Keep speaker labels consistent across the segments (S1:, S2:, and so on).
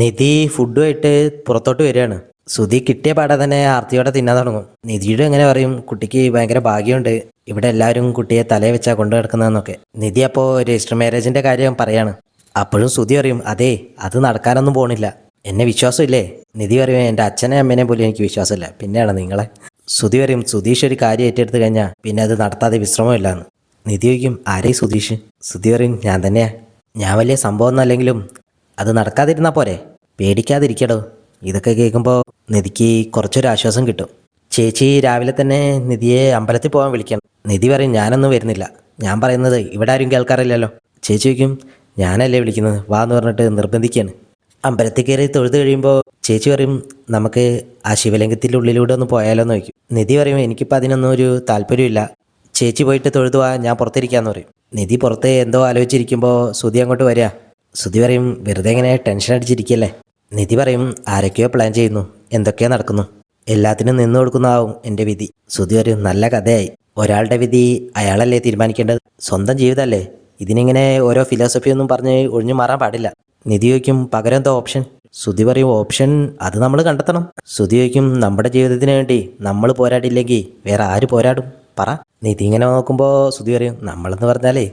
S1: നിധി ഫുഡുമായിട്ട് പുറത്തോട്ട് വരികയാണ്. സുധി കിട്ടിയ പാടെ തന്നെ ആർത്തിയോടെ തിന്നാൻ തുടങ്ങും. നിധിയുടെ എങ്ങനെ പറയും കുട്ടിക്ക് ഭയങ്കര ഭാഗ്യമുണ്ട്. ഇവിടെ എല്ലാവരും കുട്ടിയെ തലയെ വെച്ചാൽ കൊണ്ടു കിടക്കുന്നതെന്നൊക്കെ നിധി അപ്പോൾ രജിസ്റ്റർ മാരേജിന്റെ കാര്യം പറയാണ്. അപ്പോഴും സുധി പറയും അതെ അത് നടക്കാനൊന്നും പോണില്ല. എന്നെ വിശ്വാസമില്ലേ? നിധി പറയും എന്റെ അച്ഛനെ അമ്മേനെ പോലും എനിക്ക് വിശ്വാസമില്ല. പിന്നെയാണ് നിങ്ങളെ. സുധി പറയും സുധീഷ് ഒരു കാര്യം ഏറ്റെടുത്ത് കഴിഞ്ഞാൽ പിന്നെ അത് നടത്താതെ വിശ്രമമില്ലാന്ന് നിധി ചോദിക്കും ആരേ സുധീഷ്? സുധി പറയും ഞാൻ തന്നെയാണ് ഞാൻ വലിയ സംഭവം ഒന്നല്ലെങ്കിലും അത് നടക്കാതിരുന്നാൽ പോരെ. പേടിക്കാതിരിക്കടോ. ഇതൊക്കെ കേൾക്കുമ്പോൾ നിധിക്ക് കുറച്ചൊരു ആശ്വാസം കിട്ടും. ചേച്ചി രാവിലെ തന്നെ നിധിയെ അമ്പലത്തിൽ പോകാൻ വിളിക്കണം. നിധി പറയും ഞാനൊന്നും വരുന്നില്ല. ഞാൻ പറയുന്നത് ഇവിടെ ആരും കേൾക്കാറില്ലല്ലോ. ചേച്ചി വയ്ക്കും ഞാനല്ലേ വിളിക്കുന്നത്? വാ എന്ന് പറഞ്ഞിട്ട് നിർബന്ധിക്കുകയാണ് അമ്പലത്തിൽ കയറി തൊഴുത് കഴിയുമ്പോൾ ചേച്ചി പറയും നമുക്ക് ആ ശിവലിംഗത്തിന്റെ ഉള്ളിലൂടെ ഒന്ന് പോയാലോ എന്ന് വയ്ക്കും നിധി പറയും എനിക്കിപ്പോൾ അതിനൊന്നും ഒരു താല്പര്യമില്ല ചേച്ചി പോയിട്ട് തൊഴുതുവാ ഞാൻ പുറത്തിരിക്കാന്ന് പറയും. നിധി പുറത്ത് എന്തോ ആലോചിച്ചിരിക്കുമ്പോൾ സുധി അങ്ങോട്ട് വരിക. സുധി പറയും വെറുതെ ഇങ്ങനെ ടെൻഷൻ അടിച്ചിരിക്കല്ലേ? നിധി പറയും ആരൊക്കെയോ പ്ലാൻ ചെയ്യുന്നു. എന്തൊക്കെയോ നടക്കുന്നു. എല്ലാത്തിനും നിന്നു കൊടുക്കുന്നതാവും എന്റെ വിധി. സുധി പറയും നല്ല കഥയായി. ഒരാളുടെ വിധി അയാളല്ലേ തീരുമാനിക്കേണ്ടത്? സ്വന്തം ജീവിതമല്ലേ ഇതിനിങ്ങനെ ഓരോ ഫിലോസഫി ഒന്നും പറഞ്ഞ് ഒഴിഞ്ഞു മാറാൻ പാടില്ല. നിധി ചോദിക്കും പകരം എന്തോ ഓപ്ഷൻ സുധി പറയും ഓപ്ഷൻ അത് നമ്മൾ കണ്ടെത്തണം. സുധി ചോദിക്കും നമ്മുടെ ജീവിതത്തിന് വേണ്ടി നമ്മൾ പോരാടിയില്ലെങ്കിൽ വേറെ ആര് പോരാടും? പറ. നിധി ഇങ്ങനെ നോക്കുമ്പോൾ സുധി പറയും നമ്മളെന്ന് പറഞ്ഞാലേ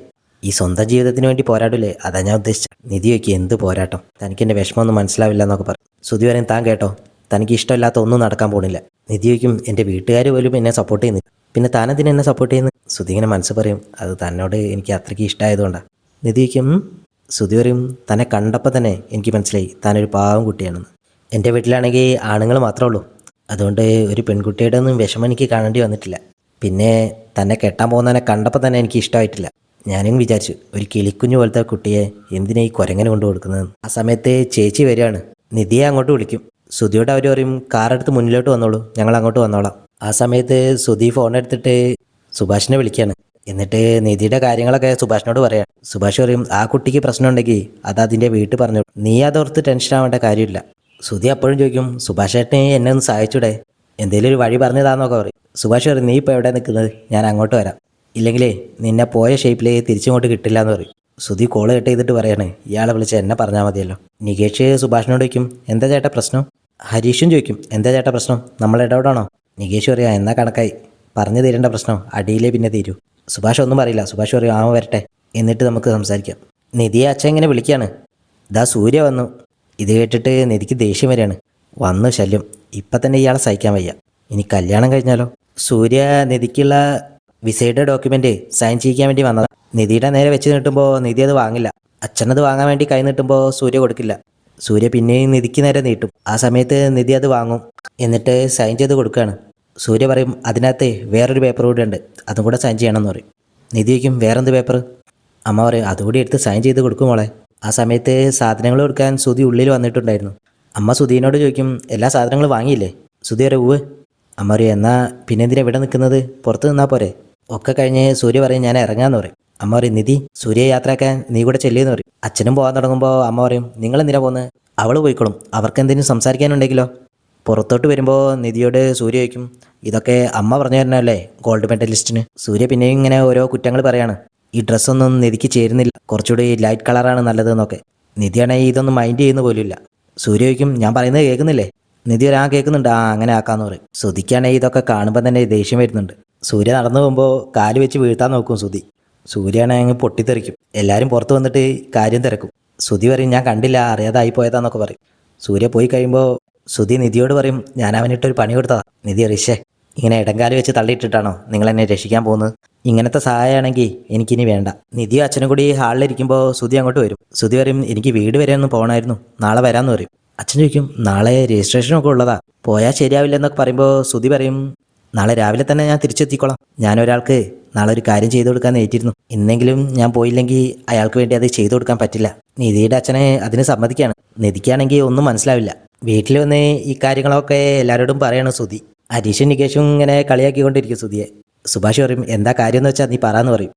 S1: ഈ സ്വന്തം ജീവിതത്തിന് വേണ്ടി പോരാടില്ലേ അതാ ഞാൻ ഉദ്ദേശിച്ചത്. നിധി ചോദിക്കും എന്ത് പോരാട്ടം? തനിക്ക് എന്റെ വിഷമമൊന്നും മനസ്സിലാവില്ല എന്നൊക്കെ പറഞ്ഞു സുധി പറയും താൻ കേട്ടോ തനിക്ക് ഇഷ്ടമില്ലാത്ത ഒന്നും നടക്കാൻ പോണില്ല. നിധി ചോദിക്കും എന്റെ വീട്ടുകാർ പോലും എന്നെ സപ്പോർട്ട് ചെയ്യുന്നില്ല. പിന്നെ താനെന്തിനെ എന്നെ സപ്പോർട്ട് ചെയ്യുന്നു? സുധി ഇങ്ങനെ മനസ്സ് പറയും അത് തന്നോട് എനിക്ക് അത്രയ്ക്ക് ഇഷ്ടമായതുകൊണ്ടാണ് നിധി ചോദിക്കും സുധി പറയും തന്നെ കണ്ടപ്പോൾ തന്നെ എനിക്ക് മനസ്സിലായി. താനൊരു പാവം കുട്ടിയാണെന്ന്. എന്റെ വീട്ടിലാണെങ്കിൽ ആണുങ്ങൾ മാത്രമേ ഉള്ളൂ. അതുകൊണ്ട് ഒരു പെൺകുട്ടിയുടെ ഒന്നും വിഷമം എനിക്ക് കാണേണ്ടി വന്നിട്ടില്ല. പിന്നെ തന്നെ കെട്ടാൻ പോകുന്നതിനെ കണ്ടപ്പോൾ തന്നെ എനിക്ക് ഇഷ്ടമായിട്ടില്ല. ഞാനും വിചാരിച്ചു ഒരു കിളിക്കുഞ്ഞു പോലത്തെ കുട്ടിയെ എന്തിനാ ഈ കുരങ്ങനെ കൊണ്ടു കൊടുക്കുന്നത്? ആ സമയത്ത് ചേച്ചി വരികയാണ്. നിധിയെ അങ്ങോട്ട് വിളിക്കും. സുധിയോട് അവർ പറയും കാറെടുത്ത് മുന്നിലോട്ട് വന്നോളൂ ഞങ്ങൾ അങ്ങോട്ട് വന്നോളാം. ആ സമയത്ത് സുധി ഫോൺ എടുത്തിട്ട് സുഭാഷിനെ വിളിക്കുകയാണ്. എന്നിട്ട് നിധിയുടെ കാര്യങ്ങളൊക്കെ സുഭാഷിനോട് പറയാം. സുഭാഷ് പറയും ആ കുട്ടിക്ക് പ്രശ്നം ഉണ്ടെങ്കിൽ അത് അതിന്റെ വീട്ടിൽ പറഞ്ഞു. നീ അതോർത്ത് ടെൻഷൻ ആവേണ്ട കാര്യമില്ല. സുധി അപ്പോഴും ചോദിക്കും സുഭാഷ് ചേട്ടനെ എന്നെ ഒന്ന് സഹായിച്ചൂടെ? എന്തെങ്കിലും ഒരു വഴി പറഞ്ഞതാന്നൊക്കെ പറയും. സുഭാഷ് പറയും നീ ഇപ്പോൾ എവിടെ നിൽക്കുന്നത്? ഞാൻ അങ്ങോട്ട് വരാം. ഇല്ലെങ്കിലേ നിന്നെ പോയ ഷേപ്പിലേ തിരിച്ചിങ്ങോട്ട് കിട്ടില്ല എന്ന് പറയും. സുധി കോൾ കട്ട് ചെയ്തിട്ട് പറയാണ് ഇയാളെ വിളിച്ച് എന്നെ പറഞ്ഞാൽ മതിയല്ലോ. നികേഷ് സുഭാഷിനോട് ചോദിക്കും എന്താ ചേട്ടാ പ്രശ്നം? ഹരീഷും ചോദിക്കും എന്താ ചേട്ടാ പ്രശ്നം? നമ്മൾ ഇടപെടാണോ നികേഷ് പറയാം എന്നാ കണക്കായി. പറഞ്ഞു തീരേണ്ട പ്രശ്നം അടിയിലേ പിന്നെ തീരൂ. സുഭാഷ് ഒന്നും പറയില്ല. സുഭാഷ് പറയും ആ വരട്ടെ. എന്നിട്ട് നമുക്ക് സംസാരിക്കാം. നിധിയെ അച്ഛൻ ഇങ്ങനെ വിളിക്കുകയാണ് ഇതാ സൂര്യ വന്നു. ഇത് കേട്ടിട്ട് നിധിക്ക് ദേഷ്യം വരികയാണ്. വന്നു ശല്യം. ഇപ്പം തന്നെ ഇയാളെ സഹിക്കാൻ വയ്യ. ഇനി കല്യാണം കഴിഞ്ഞാലോ? സൂര്യ നിധിക്കുള്ള വിസയുടെ ഡോക്യുമെന്റ് സൈൻ ചെയ്യിക്കാൻ വേണ്ടി വന്നത്. നിധിയുടെ നേരെ വെച്ച് നീട്ടുമ്പോൾ നിധി അത് വാങ്ങില്ല. അച്ഛനത് വാങ്ങാൻ വേണ്ടി കൈ നീട്ടുമ്പോൾ സൂര്യ കൊടുക്കില്ല. സൂര്യ പിന്നെയും നിധിക്ക് നേരെ നീട്ടും. ആ സമയത്ത് നിധി അത് വാങ്ങും. എന്നിട്ട് സൈൻ ചെയ്ത് കൊടുക്കുകയാണ് സൂര്യ പറയും അതിനകത്ത് വേറൊരു പേപ്പർ കൂടെ ഉണ്ട്. അതും കൂടെ സൈൻ ചെയ്യണമെന്ന് പറയും. നിധി വയ്ക്കും വേറെന്ത് പേപ്പർ അമ്മ പറയും അതുകൂടി എടുത്ത് സൈൻ ചെയ്ത് കൊടുക്കും മോളെ. ആ സമയത്ത് സാധനങ്ങൾ കൊടുക്കാൻ സുധി ഉള്ളിൽ വന്നിട്ടുണ്ടായിരുന്നു. അമ്മ സുധീനോട് ചോദിക്കും എല്ലാ സാധനങ്ങളും വാങ്ങിയില്ലേ? സുധി ഉവ് അമ്മ പറയും എന്നാ പിന്നെ എന്തിനാണ് ഇവിടെ നിൽക്കുന്നത്? പുറത്ത് നിന്നാൽ പോരെ. ഒക്കെ കഴിഞ്ഞ് സൂര്യ പറയും ഞാൻ ഇറങ്ങാന്ന് പറയും. അമ്മ പറയും നിധി സൂര്യ യാത്രയാക്കാൻ നീ കൂടെ ചെല്ലിയെന്ന് പറയും. അച്ഛനും പോകാൻ തുടങ്ങുമ്പോൾ അമ്മ പറയും നിങ്ങൾ എന്തിനാ പോകുന്നത് അവൾ പോയിക്കോളും. അവർക്ക് എന്തെങ്കിലും സംസാരിക്കാനുണ്ടെങ്കിലോ? പുറത്തോട്ട് വരുമ്പോൾ നിധിയോട് സൂര്യ ചോദിക്കും ഇതൊക്കെ അമ്മ പറഞ്ഞു തരണല്ലേ ഗോൾഡ് മെഡലിസ്റ്റിന് സൂര്യ പിന്നെയും ഇങ്ങനെ ഓരോ കുറ്റങ്ങൾ പറയാണ് ഈ ഡ്രസ്സൊന്നും നിധിക്ക് ചേരുന്നില്ല. കുറച്ചുകൂടി ലൈറ്റ് കളറാണ് നല്ലതെന്നൊക്കെ. നിധിയാണെങ്കിൽ ഇതൊന്നും മൈൻഡ് ചെയ്യുന്ന പോലുമില്ല. സൂര്യ ചോദിക്കും ഞാൻ പറയുന്നത് കേൾക്കുന്നില്ലേ? നിധി ആ കേൾക്കുന്നുണ്ട്. ആ അങ്ങനെ ആക്കാന്ന് പറയും. സുധിക്കാണെങ്കിൽ ഇതൊക്കെ കാണുമ്പോൾ തന്നെ ദേഷ്യം വരുന്നുണ്ട്. സൂര്യ നടന്നു പോകുമ്പോൾ കാൽ വെച്ച് വീഴ്ത്താൻ നോക്കും സുധി. സൂര്യയാണ് അങ്ങ് പൊട്ടിത്തെറിക്കും. എല്ലാവരും പുറത്ത് വന്നിട്ട് കാര്യം തിരക്കും. സുധി പറയും ഞാൻ കണ്ടില്ല അറിയാതായി പോയതാന്നൊക്കെ പറയും. സൂര്യ പോയി കഴിയുമ്പോൾ സുധി നിധിയോട് പറയും ഞാൻ അവനിട്ടൊരു പണി കൊടുത്തതാ. നിധി റിഷേ ഇങ്ങനെ ഇടങ്കാൽ വെച്ച് തള്ളിയിട്ടിട്ടാണോ നിങ്ങൾ എന്നെ രക്ഷിക്കാൻ പോകുന്നത്? ഇങ്ങനത്തെ സഹായമാണെങ്കിൽ എനിക്കിനി വേണ്ട. നിധിയും അച്ഛനും കൂടി ഹാളിലിരിക്കുമ്പോൾ സുധി അങ്ങോട്ട് വരും. സുധി പറയും എനിക്ക് വീട് വരെ ഒന്ന് പോകണമായിരുന്നു നാളെ വരാമെന്ന് പറയും. അച്ഛൻ ചോദിക്കും നാളെ രജിസ്ട്രേഷനൊക്കെ ഉള്ളതാ. പോയാൽ ശരിയാവില്ലെന്നൊക്കെ പറയുമ്പോൾ സുധി പറയും നാളെ രാവിലെ തന്നെ ഞാൻ തിരിച്ചെത്തിക്കോളാം. ഞാനൊരാൾക്ക് നാളെ ഒരു കാര്യം ചെയ്തു കൊടുക്കാൻ ഏറ്റിരുന്നു ഇന്നെങ്കിലും ഞാൻ പോയില്ലെങ്കിൽ അയാൾക്ക് വേണ്ടി അത് ചെയ്തു കൊടുക്കാൻ പറ്റില്ല. നിധിയുടെ അച്ഛനെ അതിന് സമ്മതിക്കാണ്. നിധിക്കാണെങ്കിൽ ഒന്നും മനസ്സിലാവില്ല. വീട്ടിൽ വന്ന് ഈ കാര്യങ്ങളൊക്കെ എല്ലാവരോടും പറയണം സുധി. ഹരീഷും നികേഷും ഇങ്ങനെ കളിയാക്കിക്കൊണ്ടിരിക്കും സുധിയെ. സുഭാഷ് പറയും എന്താ കാര്യം എന്ന് വെച്ചാൽ നീ പറയാന്ന് പറയും.